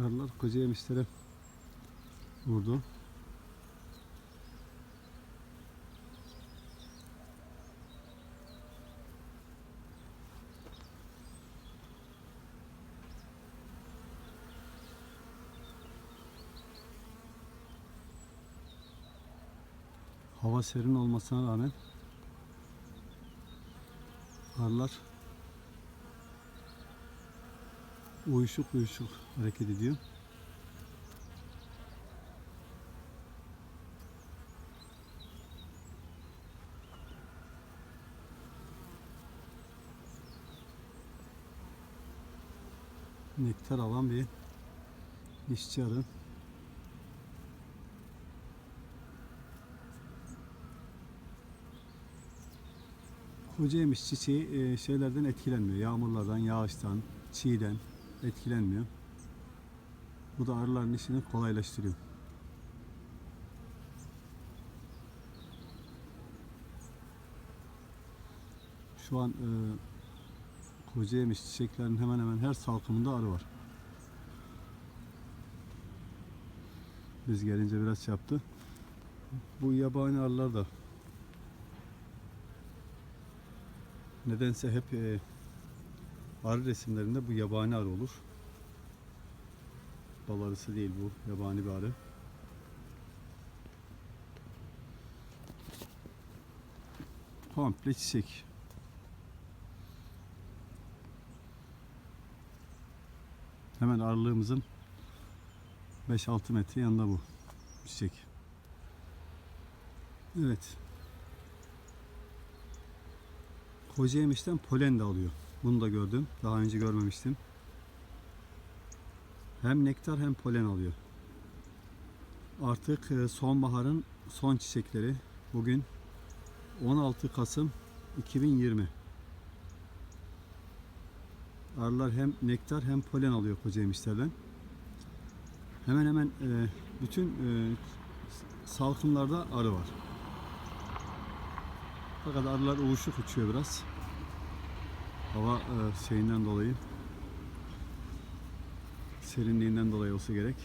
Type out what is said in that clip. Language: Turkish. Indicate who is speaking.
Speaker 1: Arılar koca yemişlere vurdu. Hava serin olmasına rağmen arılar uyuşuk uyuşuk hareket ediyor. Nektar alan bir işçi arı. Kocayemiş çiçeği e, şeylerden etkilenmiyor. Yağmurlardan, yağıştan, çiğden etkilenmiyor. Bu da arıların işini kolaylaştırıyor. Şu an e, Kocayemiş çiçeklerin hemen hemen her salkımında arı var. Biz gelince biraz şey yaptı. Bu yabani arılar da nedense hep e, arı resimlerinde bu yabani arı olur. Bal arısı değil bu. Yabani bir arı. Komple çiçek. Hemen arılığımızın 5-6 metre yanında bu çiçek. Evet. Kocayemiş'ten polen de alıyor. Bunu da gördüm. Daha önce görmemiştim. Hem nektar hem polen alıyor. Artık e, sonbaharın son çiçekleri. Bugün 16 Kasım 2020. Arılar hem nektar hem polen alıyor kocayemişlerden. Hemen hemen e, bütün e, salkımlarda arı var. Fakat arılar uğuşuk uçuyor biraz. Hava e, şeyinden dolayı serinliğinden dolayı olsa gerek.